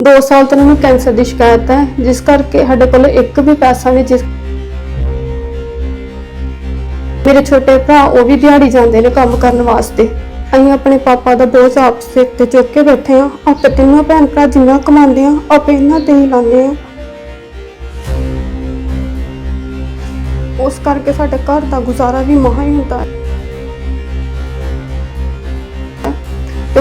2 ਸਾਲ ਤੋਂ ਮੈਨੂੰ ਕੈਂਸਰ ਦੀ ਸ਼ਿਕਾਇਤ ਹੈ, ਜਿਸ ਕਰਕੇ ਸਾਡੇ ਕੋਲ ਇੱਕ ਵੀ ਪੈਸਾ ਨਹੀਂ, ਜਿਸ ਮੇਰੇ ਛੋਟੇ ਭਰਾ ਉਹ ਵੀ ਦਿਹਾੜੀ ਜਾਂਦੇ ਨੇ ਕੰਮ ਕਰਨ ਵਾਸਤੇ। ਅਸੀਂ ਆਪਣੇ ਪਾਪਾ ਦਾ ਬੋਝ ਆਪ ਸਿਰ ਤੇ ਚੁੱਕ ਕੇ ਬੈਠੇ ਆ ਆਪੇ ਤਿੰਨੋਂ ਭੈਣ ਭਰਾ ਜਿੰਨਾ ਕਮਾਉਂਦੇ ਆ ਆਪੇ ਇਹਨਾਂ ਤੇ ਹੀ ਲਾਉਂਦੇ ਆ ਉਸ ਕਰਕੇ ਸਾਡੇ ਘਰ ਦਾ ਗੁਜ਼ਾਰਾ ਵੀ ਮਹਾ ਹੀ ਹੁੰਦਾ ਹੈ।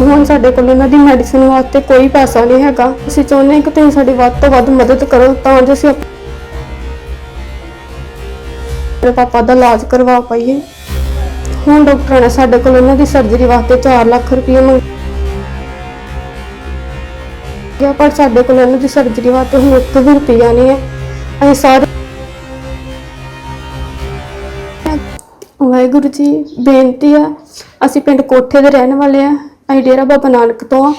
ਹੁਣ ਸਾਡੇ ਕੋਲ ਇਹਨਾਂ ਦੀ ਮੈਡੀਸਿਨ ਵਾਸਤੇ ਕੋਈ ਪੈਸਾ ਨਹੀਂ ਹੈਗਾ। ਅਸੀਂ ਚਾਹੁੰਦੇ ਹਾਂ ਕਿ ਤੁਸੀਂ ਸਾਡੀ ਵੱਧ ਤੋਂ ਵੱਧ ਮਦਦ ਕਰੋ, ਤਾਂ ਜੋ ਅਸੀਂ ਆਪਣੇ ਪਾਪਾ ਦਾ ਇਲਾਜ ਕਰਵਾ ਪਾਈਏ। ਹੁਣ ਡਾਕਟਰਾਂ ਨੇ ਸਾਡੇ ਕੋਲ ਇਹਨਾਂ ਦੀ ਸਰਜਰੀ ਵਾਸਤੇ 4 ਲੱਖ ਰੁਪਏ ਮੰਗਿਆ ਪਰ ਸਾਡੇ ਕੋਲ ਇਹਨਾਂ ਦੀ ਸਰਜਰੀ ਵਾਸਤੇ ਹੁਣ ਇੱਕ ਵੀ ਰੁਪਿਆ ਨਹੀਂ ਹੈ। ਅਸੀਂ ਸਾਰੇ ਵਾਹਿਗੁਰੂ ਜੀ, ਬੇਨਤੀ ਆ, ਅਸੀਂ ਪਿੰਡ ਕੋਠੇ ਦੇ ਰਹਿਣ ਵਾਲੇ ਆ। ਅਸੀਂ ਡੇਰਾ ਬਾਬਾ ਨਾਨਕ ਤੋਂ ਆ।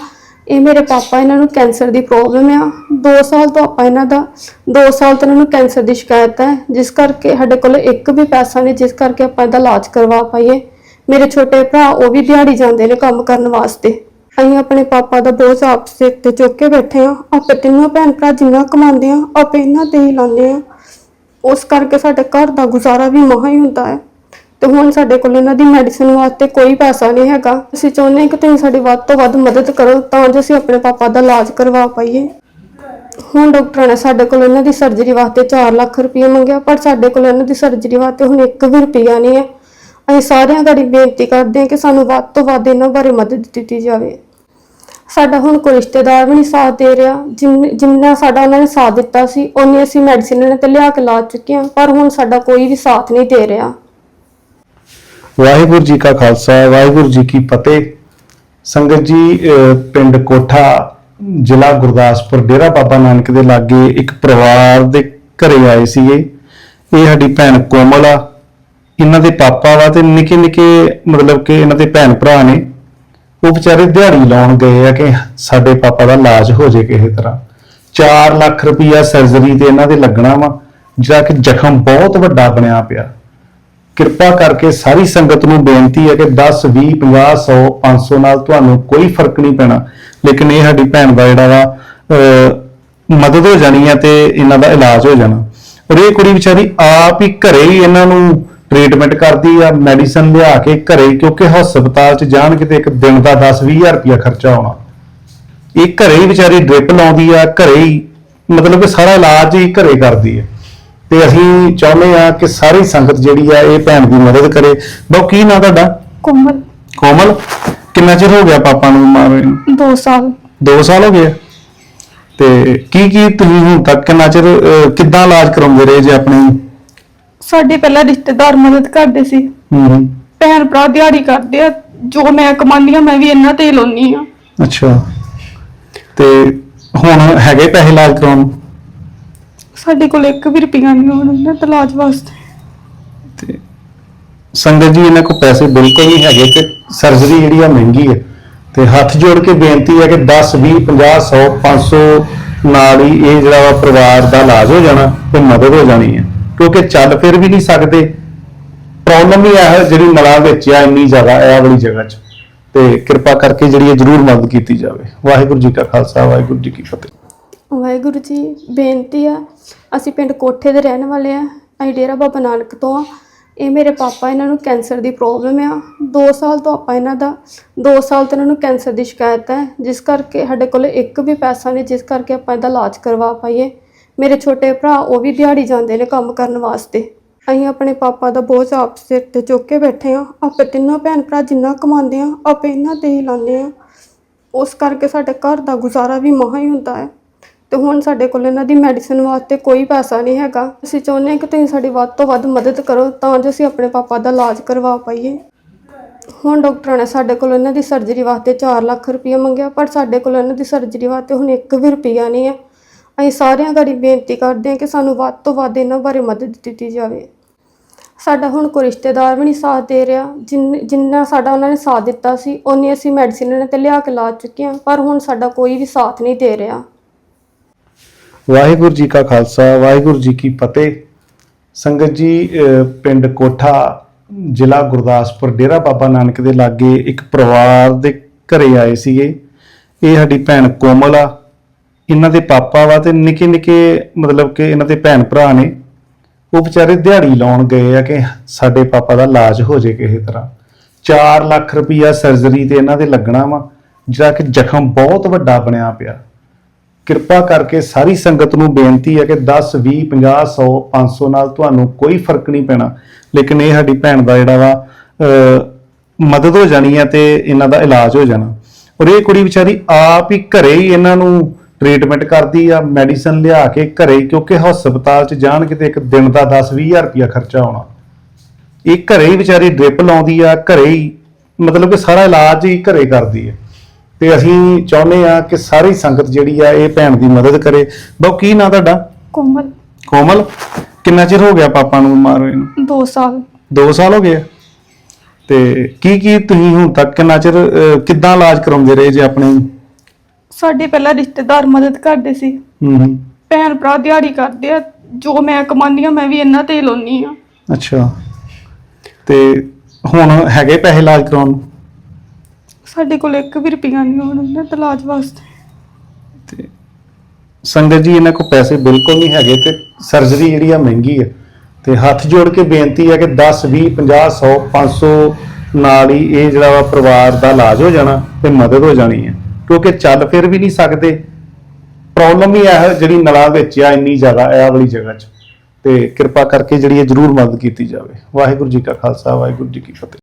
ਇਹ ਮੇਰੇ ਪਾਪਾ ਇਹਨਾਂ ਨੂੰ ਕੈਂਸਰ ਦੀ ਪ੍ਰੋਬਲਮ ਆ। 2 ਸਾਲ ਤੋਂ ਆਪਾਂ ਇਹਨਾਂ ਦਾ 2 ਸਾਲ ਤੋਂ ਇਹਨਾਂ ਨੂੰ ਕੈਂਸਰ ਦੀ ਸ਼ਿਕਾਇਤ ਹੈ। ਜਿਸ ਕਰਕੇ ਸਾਡੇ ਕੋਲ ਇੱਕ ਵੀ ਪੈਸਾ ਨਹੀਂ, ਜਿਸ ਕਰਕੇ ਆਪਾਂ ਇਹਦਾ ਇਲਾਜ ਕਰਵਾ ਪਾਈਏ। ਮੇਰੇ ਛੋਟੇ ਭਰਾ, ਉਹ ਵੀ ਦਿਹਾੜੀ ਜਾਂਦੇ ਨੇ ਕੰਮ ਕਰਨ ਵਾਸਤੇ। ਅਸੀਂ ਆਪਣੇ ਪਾਪਾ ਦਾ ਬੋਝ ਆਪ ਸਿਰ ਤੇ ਚੁੱਕ ਕੇ ਬੈਠੇ ਆ। ਆਪੇ ਤਿੰਨੋਂ ਭੈਣ ਭਰਾ ਜਿੰਨਾ ਕਮਾਉਂਦੇ ਆ, ਆਪੇ ਇਹਨਾਂ ਤੇ ਹੀ ਲਾਉਂਦੇ ਆ। ਉਸ ਕਰਕੇ ਸਾਡੇ ਘਰ ਦਾ ਗੁਜ਼ਾਰਾ ਵੀ ਮਹਾ ਹੀ ਹੁੰਦਾ ਹੈ। ਤੇ ਹੁਣ ਸਾਡੇ ਕੋਲ ਇਹਨਾਂ ਦੀ ਮੈਡੀਸਿਨ ਵਾਸਤੇ ਕੋਈ ਪੈਸਾ ਨਹੀਂ ਹੈਗਾ। ਅਸੀਂ ਚਾਹੁੰਦੇ ਹਾਂ ਕਿ ਤੁਸੀਂ ਸਾਡੀ ਵੱਧ ਤੋਂ ਵੱਧ ਮਦਦ ਕਰੋ ਤਾਂ ਜੋ ਅਸੀਂ ਆਪਣੇ ਪਾਪਾ ਦਾ ਇਲਾਜ ਕਰਵਾ ਪਾਈਏ। ਹੁਣ ਡਾਕਟਰਾਂ ਨੇ ਸਾਡੇ ਕੋਲ ਇਹਨਾਂ ਦੀ ਸਰਜਰੀ ਵਾਸਤੇ 4 ਲੱਖ ਰੁਪਏ ਮੰਗਿਆ, ਪਰ ਸਾਡੇ ਕੋਲ ਇਹਨਾਂ ਦੀ ਸਰਜਰੀ ਵਾਸਤੇ ਹੁਣ ਇੱਕ ਵੀ ਰੁਪਿਆ ਨਹੀਂ ਹੈ। ਅਸੀਂ ਸਾਰਿਆਂ ਗਾੜੀ ਬੇਨਤੀ ਕਰਦੇ ਹਾਂ ਕਿ ਸਾਨੂੰ ਵੱਧ ਤੋਂ ਵੱਧ ਇਹਨਾਂ ਬਾਰੇ ਮਦਦ ਦਿੱਤੀ ਜਾਵੇ। ਸਾਡਾ ਹੁਣ ਕੋਈ ਰਿਸ਼ਤੇਦਾਰ ਵੀ ਨਹੀਂ ਸਾਥ ਦੇ ਰਿਹਾ। ਜਿੰਨ- ਜਿੰਨਾ ਸਾਡਾ ਉਹਨਾਂ ਨੇ ਸਾਥ ਦਿੱਤਾ ਸੀ ਉਹਨੇ ਅਸੀਂ ਮੈਡੀਸਿਨ ਇਹਨਾਂ ਤੇ ਲਿਆ ਕੇ ਲਾ ਚੁੱਕੇ ਹਾਂ, ਪਰ ਹੁਣ ਸਾਡਾ ਕੋਈ ਵੀ ਸਾਥ ਨਹੀਂ ਦੇ ਰਿਹਾ। ਵਾਹਿਗੁਰੂ ਜੀ ਕਾ ਖਾਲਸਾ, ਵਾਹਿਗੁਰੂ ਜੀ ਕੀ ਫਤਿਹ। ਸੰਗਤ ਜੀ ਪਿੰਡ ਕੋਠਾ, ਜ਼ਿਲ੍ਹਾ ਗੁਰਦਾਸਪੁਰ, ਡੇਰਾ ਬਾਬਾ ਨਾਨਕ ਦੇ ਲਾਗੇ ਇੱਕ ਪਰਿਵਾਰ ਦੇ ਘਰੇ ਆਏ ਸੀਗੇ। ਇਹ ਸਾਡੀ ਭੈਣ ਕੋਮਲ ਆ। ਇਹਨਾਂ ਦੇ ਪਾਪਾ ਵਾ ਤੇ ਨਿੱਕੇ ਨਿੱਕੇ ਮਤਲਬ ਕਿ ਇਹਨਾਂ ਦੇ ਭੈਣ ਭਰਾ ਨੇ। ਉਹ ਵਿਚਾਰੇ ਦਿਹਾੜੀ ਲਾਉਣ ਗਏ ਆ ਕਿ ਸਾਡੇ ਪਾਪਾ ਦਾ ਇਲਾਜ ਹੋ ਜੇ ਕਿਸੇ ਤਰ੍ਹਾਂ। 4 ਲੱਖ ਰੁਪਈਆ ਸਰਜਰੀ ਤੇ ਇਹਨਾਂ ਦੇ ਲੱਗਣਾ ਵਾ, ਜਿਹੜਾ ਕਿ ਜ਼ਖਮ ਬਹੁਤ ਵੱਡਾ ਬਣਿਆ ਪਿਆ। ਕਿਰਪਾ ਕਰਕੇ ਸਾਰੀ ਸੰਗਤ ਨੂੰ ਬੇਨਤੀ ਹੈ ਕਿ 10 20 50 100 500 ਨਾਲ ਤੁਹਾਨੂੰ ਕੋਈ ਫ਼ਰਕ ਨਹੀਂ ਪੈਣਾ। ਲੇਕਿਨ ਇਹ ਸਾਡੀ ਭੈਣ ਦਾ ਜਿਹੜਾ ਵਾ ਮਦਦ ਹੋ ਜਾਣੀ ਹੈ ਤੇ ਇਹਨਾਂ ਦਾ ਇਲਾਜ ਹੋ ਜਾਣਾ। ਔਰ ਇਹ ਕੁੜੀ ਵਿਚਾਰੀ ਆਪ ਹੀ ਘਰੇ ਹੀ ਇਹਨਾਂ ਨੂੰ ਟ੍ਰੀਟਮੈਂਟ ਕਰਦੀ ਆ ਮੈਡੀਸਨ ਲਿਆ ਕੇ ਘਰੇ, ਕਿਉਂਕਿ ਹਸਪਤਾਲ 'ਚ ਜਾਣ ਕਿਤੇ ਇੱਕ ਦਿਨ ਦਾ 10 20000 ਰੁਪਇਆ ਖਰਚਾ ਆਉਣਾ ਇਹ ਘਰੇ ਹੀ ਵਿਚਾਰੀ ਡ੍ਰਿਪ ਲਾਉਂਦੀ ਆ, ਘਰੇ ਹੀ, ਮਤਲਬ ਕਿ ਸਾਰਾ ਇਲਾਜ ਹੀ ਘਰੇ ਕਰਦੀ ਹੈ ਤੇ ਅਸੀਂ ਚਾਹੁੰਦੇ ਆ ਕਿ ਸਾਰੀ ਸੰਗਤ ਜਿਹੜੀ ਆ ਇਹ ਭੈਣ ਦੀ ਮਦਦ ਕਰੇ। ਬਾਉ ਕੀ ਨਾਂ ਤੁਹਾਡਾ? ਕੋਮਲ। ਕੋਮਲ ਕਿੰਨਾ ਚਿਰ ਹੋ ਗਿਆ ਪਾਪਾ ਨੂੰ ਮਾਰੇ ਨੂੰ? 2 ਸਾਲ। 2 ਸਾਲ ਹੋ ਗਏ। ਤੇ ਕੀ ਕੀ ਤੁਸੀਂ ਹੁਣ ਤੱਕ ਕਿੰਨਾ ਚਿਰ ਅਹ, ਕਿੱਦਾਂ ਇਲਾਜ ਕਰਾਉਂਦੇ ਰਹੇ ਜੇ ਆਪਣੇ? ਸਾਡੇ ਪਹਿਲਾਂ ਰਿਸ਼ਤੇਦਾਰ ਮਦਦ ਕਰਦੇ ਸੀ। ਹੂੰ ਭੈਣ ਭਰਾ ਦਿਹਾੜੀ ਕਰਦੇ ਆ। ਜੋ ਮੈਂ ਕਮਾਉਂਦੀ ਆ ਮੈਂ ਵੀ ਇਹਨਾਂ ਤੇ ਹੀ ਲਾਉਣੀ ਆ ਅੱਛਾ। ਤੇ ਹੁਣ ਹੈਗੇ ਪੈਸੇ ਇਲਾਜ ਕਰਾਉਣ? ਨੂੰ? ਸਾਡੇ ਕੋਲ ਇੱਕ ਵੀ ਰੁਪਈਆ ਨਹੀਂ ਹੋਣ ਇਹਨਾਂ ਦਾ ਇਲਾਜ ਵਾਸਤੇ। ਤੇ ਸੰਗਤ ਜੀ, ਇਹਨਾਂ ਕੋਲ ਪੈਸੇ ਬਿਲਕੁਲ ਨਹੀਂ ਹੈਗੇ ਤੇ ਸਰਜਰੀ ਜਿਹੜੀ ਆ ਮਹਿੰਗੀ ਹੈ ਤੇ ਹੱਥ ਜੋੜ ਕੇ ਬੇਨਤੀ ਹੈ ਕਿ 10 20 50 100 500 ਨਾਲ ਹੀ ਇਹ ਜਿਹੜਾ ਵਾ ਪਰਿਵਾਰ ਦਾ ਇਲਾਜ ਹੋ ਜਾਣਾ ਤੇ ਮਦਦ ਹੋ ਜਾਣੀ ਹੈ ਕਿਉਂਕਿ ਚੱਲ ਫਿਰ ਵੀ ਨਹੀਂ ਸਕਦੇ। ਪ੍ਰੋਬਲਮ ਹੀ ਹੈ ਜਿਹੜੀ ਨਲਾਂ ਵਿੱਚ ਆ ਇੰਨੀ ਜ਼ਿਆਦਾ, ਇਹ ਵਾਲੀ ਜਗ੍ਹਾ 'ਚ। ਤੇ ਕਿਰਪਾ ਕਰਕੇ ਜਿਹੜੀ ਇਹ ਜ਼ਰੂਰ ਮਦਦ ਕੀਤੀ ਜਾਵੇ। ਵਾਹਿਗੁਰੂ ਜੀ ਕਾ ਖਾਲਸਾ, ਵਾਹਿਗੁਰੂ ਜੀ ਕੀ ਫਤਿਹ। ਵਾਹਿਗੁਰੂ ਜੀ, ਬੇਨਤੀ ਆ, ਅਸੀਂ ਪਿੰਡ ਕੋਠੇ ਦੇ ਰਹਿਣ ਵਾਲੇ ਆ, ਅਸੀਂ ਡੇਰਾ ਬਾਬਾ ਨਾਨਕ ਤੋਂ ਆ। ਇਹ ਮੇਰੇ ਪਾਪਾ ਇਹਨਾਂ ਨੂੰ ਕੈਂਸਰ ਦੀ ਪ੍ਰੋਬਲਮ ਆ। 2 ਸਾਲ ਤੋਂ ਆਪਾਂ ਇਹਨਾਂ ਦਾ 2 ਸਾਲ ਤੋਂ ਇਹਨਾਂ ਨੂੰ ਕੈਂਸਰ ਦੀ ਸ਼ਿਕਾਇਤ ਹੈ ਜਿਸ ਕਰਕੇ ਸਾਡੇ ਕੋਲ ਇੱਕ ਵੀ ਪੈਸਾ ਨਹੀਂ, ਜਿਸ ਕਰਕੇ ਆਪਾਂ ਇਹਦਾ ਇਲਾਜ ਕਰਵਾ ਪਾਈਏ। ਮੇਰੇ ਛੋਟੇ ਭਰਾ, ਉਹ ਵੀ ਦਿਹਾੜੀ ਜਾਂਦੇ ਨੇ ਕੰਮ ਕਰਨ ਵਾਸਤੇ। ਅਸੀਂ ਆਪਣੇ ਪਾਪਾ ਦਾ ਬੋਝ ਆਪ ਸਿਰ ਤੇ ਚੁੱਕ ਕੇ ਬੈਠੇ ਆ। ਆਪੇ ਤਿੰਨੋਂ ਭੈਣ ਭਰਾ ਜਿੰਨਾ ਕਮਾਉਂਦੇ ਆ, ਆਪੇ ਇਹਨਾਂ ਤੇ ਹੀ ਲਾਉਂਦੇ ਆ। ਉਸ ਕਰਕੇ ਸਾਡੇ ਘਰ ਦਾ ਗੁਜ਼ਾਰਾ ਵੀ ਮਹਾ ਹੀ ਹੁੰਦਾ ਹੈ। ਤੇ ਹੁਣ ਸਾਡੇ ਕੋਲ ਇਹਨਾਂ ਦੀ ਮੈਡੀਸਿਨ ਵਾਸਤੇ ਕੋਈ ਪੈਸਾ ਨਹੀਂ ਹੈਗਾ। ਅਸੀਂ ਚਾਹੁੰਦੇ ਹਾਂ ਕਿ ਤੁਸੀਂ ਸਾਡੀ ਵੱਧ ਤੋਂ ਵੱਧ ਮਦਦ ਕਰੋ ਤਾਂ ਜੋ ਅਸੀਂ ਆਪਣੇ ਪਾਪਾ ਦਾ ਇਲਾਜ ਕਰਵਾ ਪਾਈਏ। ਹੁਣ ਡਾਕਟਰਾਂ ਨੇ ਸਾਡੇ ਕੋਲ ਇਹਨਾਂ ਦੀ ਸਰਜਰੀ ਵਾਸਤੇ 4 ਲੱਖ ਰੁਪਏ ਮੰਗਿਆ, ਪਰ ਸਾਡੇ ਕੋਲ ਇਹਨਾਂ ਦੀ ਸਰਜਰੀ ਵਾਸਤੇ ਹੁਣ ਇੱਕ ਵੀ ਰੁਪਿਆ ਨਹੀਂ ਹੈ। ਅਸੀਂ ਸਾਰਿਆਂ ਗਾੜੀ ਬੇਨਤੀ ਕਰਦੇ ਹਾਂ ਕਿ ਸਾਨੂੰ ਵੱਧ ਤੋਂ ਵੱਧ ਇਹਨਾਂ ਬਾਰੇ ਮਦਦ ਦਿੱਤੀ ਜਾਵੇ। ਸਾਡਾ ਹੁਣ ਕੋਈ ਰਿਸ਼ਤੇਦਾਰ ਵੀ ਨਹੀਂ ਸਾਥ ਦੇ ਰਿਹਾ। ਜਿੰਨ- ਜਿੰਨਾ ਸਾਡਾ ਉਹਨਾਂ ਨੇ ਸਾਥ ਦਿੱਤਾ ਸੀ ਉਨੀ ਅਸੀਂ ਮੈਡੀਸਿਨ ਇਹਨਾਂ ਤੇ ਲਿਆ ਕੇ ਲਾ ਚੁੱਕੇ ਹਾਂ, ਪਰ ਹੁਣ ਸਾਡਾ ਕੋਈ ਵੀ ਸਾਥ ਨਹੀਂ ਦੇ ਰਿਹਾ। ਵਾਹਿਗੁਰੂ ਜੀ ਕਾ ਖਾਲਸਾ, ਵਾਹਿਗੁਰੂ ਜੀ ਕੀ ਫਤਿਹ। ਸੰਗਤ ਜੀ ਪਿੰਡ ਕੋਠਾ, ਜ਼ਿਲ੍ਹਾ ਗੁਰਦਾਸਪੁਰ, ਡੇਰਾ ਬਾਬਾ ਨਾਨਕ ਦੇ ਲਾਗੇ ਇੱਕ ਪਰਿਵਾਰ ਦੇ ਘਰੇ ਆਏ ਸੀਗੇ। ਇਹ ਸਾਡੀ ਭੈਣ ਕੋਮਲ ਆ। ਇਹਨਾਂ ਦੇ ਪਾਪਾ ਵਾ ਤੇ ਨਿੱਕੇ ਨਿੱਕੇ ਮਤਲਬ ਕਿ ਇਹਨਾਂ ਦੇ ਭੈਣ ਭਰਾ ਨੇ। ਉਹ ਵਿਚਾਰੇ ਦਿਹਾੜੀ ਲਾਉਣ ਗਏ ਆ ਕਿ ਸਾਡੇ ਪਾਪਾ ਦਾ ਇਲਾਜ ਹੋ ਜੇ ਕਿਸੇ ਤਰ੍ਹਾਂ। 4 ਲੱਖ ਰੁਪਈਆ ਸਰਜਰੀ ਤੇ ਇਹਨਾਂ ਦੇ ਲੱਗਣਾ ਵਾ, ਜਿਹੜਾ ਕਿ ਜ਼ਖਮ ਬਹੁਤ ਵੱਡਾ ਬਣਿਆ ਪਿਆ। ਕਿਰਪਾ ਕਰਕੇ ਸਾਰੀ ਸੰਗਤ ਨੂੰ ਬੇਨਤੀ ਹੈ ਕਿ 10 20 50 100 500 ਨਾਲ ਤੁਹਾਨੂੰ ਕੋਈ ਫ਼ਰਕ ਨਹੀਂ ਪੈਣਾ। ਲੇਕਿਨ ਇਹ ਸਾਡੀ ਭੈਣ ਦਾ ਜਿਹੜਾ ਵਾ ਮਦਦ ਹੋ ਜਾਣੀ ਹੈ ਤੇ ਇਹਨਾਂ ਦਾ ਇਲਾਜ ਹੋ ਜਾਣਾ। ਔਰ ਇਹ ਕੁੜੀ ਵਿਚਾਰੀ ਆਪ ਹੀ ਘਰੇ ਹੀ ਇਹਨਾਂ ਨੂੰ ਟ੍ਰੀਟਮੈਂਟ ਕਰਦੀ ਆ ਮੈਡੀਸਨ ਲਿਆ ਕੇ ਘਰੇ, ਕਿਉਂਕਿ ਹਸਪਤਾਲ 'ਚ ਜਾਣ ਕਿਤੇ ਇੱਕ ਦਿਨ ਦਾ 10 20000 ਰੁਪਇਆ ਖਰਚਾ ਆਉਣਾ। ਇਹ ਘਰੇ ਹੀ ਵਿਚਾਰੀ ਡ੍ਰਿਪ ਲਾਉਂਦੀ ਆ, ਘਰੇ ਹੀ, ਮਤਲਬ ਕਿ ਸਾਰਾ ਇਲਾਜ ਹੀ ਘਰੇ ਕਰਦੀ ਹੈ ਤੇ ਅਸੀਂ ਚਾਹੁੰਦੇ ਆ ਕਿ ਸਾਰੀ ਸੰਗਤ ਜਿਹੜੀ ਆ ਇਹ ਭੈਣ ਦੀ ਮਦਦ ਕਰੇ। ਬਹੁ ਕੀ ਨਾਂ ਤੁਹਾਡਾ? ਕੋਮਲ। ਕੋਮਲ ਕਿੰਨਾ ਚਿਰ ਹੋ ਗਿਆ ਪਾਪਾ ਨੂੰ ਬਿਮਾਰ ਹੋਏ ਨੂੰ? 2 ਸਾਲ। 2 ਸਾਲ ਹੋ ਗਏ ਆ? ਤੇ ਕੀ ਕੀ ਤੁਸੀਂ ਹੁਣ ਤੱਕ ਕਿੰਨਾ ਚਿਰ ਅਹ, ਕਿੱਦਾਂ ਇਲਾਜ ਕਰਾਉਂਦੇ ਰਹੇ ਜੇ ਆਪਣੇ? ਸਾਡੇ ਪਹਿਲਾਂ ਰਿਸ਼ਤੇਦਾਰ ਮਦਦ ਕਰਦੇ ਸੀ। ਹੂੰ ਹੂੰ। ਭੈਣ ਭਰਾ ਦਿਹਾੜੀ ਕਰਦੇ ਆ। ਜੋ ਮੈਂ ਕਮਾਉਂਦੀ ਆ ਮੈਂ ਵੀ ਇਹਨਾਂ ਤੇ ਲਾਉਣੀ ਆ ਅੱਛਾ। ਤੇ ਹੁਣ ਹੈਗੇ ਪੈਸੇ ਇਲਾਜ ਕਰਾਉਣ? ਨੂੰ ਸਾਡੇ ਕੋਲ ਇੱਕ ਵੀ ਰੁਪਈਆ ਨਹੀਂ ਹੋਣ ਉਹਨਾਂ ਦਾ ਇਲਾਜ ਵਾਸਤੇ। ਤੇ ਸੰਗਤ ਜੀ, ਇਹਨਾਂ ਕੋਲ ਪੈਸੇ ਬਿਲਕੁਲ ਨਹੀਂ ਹੈਗੇ ਤੇ ਸਰਜਰੀ ਜਿਹੜੀ ਆ ਮਹਿੰਗੀ ਹੈ ਤੇ ਹੱਥ ਜੋੜ ਕੇ ਬੇਨਤੀ ਆ ਕਿ 10 20 50 100 500 ਨਾਲ ਹੀ ਇਹ ਜਿਹੜਾ ਵਾ ਪਰਿਵਾਰ ਦਾ ਇਲਾਜ ਹੋ ਜਾਣਾ ਤੇ ਮਦਦ ਹੋ ਜਾਣੀ ਹੈ ਕਿਉਂਕਿ ਚੱਲ ਫਿਰ ਵੀ ਨਹੀਂ ਸਕਦੇ। ਪ੍ਰੋਬਲਮ ਹੀ ਇਹ ਜਿਹੜੀ ਨਲਾ ਵਿੱਚ ਆ, ਇੰਨੀ ਜ਼ਿਆਦਾ ਇਹ ਵਾਲੀ ਜਗ੍ਹਾ 'ਚ। ਤੇ ਕਿਰਪਾ ਕਰਕੇ ਜਿਹੜੀ ਇਹ ਜਰੂਰ ਮਦਦ ਕੀਤੀ ਜਾਵੇ। ਵਾਹਿਗੁਰੂ ਜੀ ਕਾ ਖਾਲਸਾ, ਵਾਹਿਗੁਰੂ ਜੀ ਕੀ ਫਤਿਹ।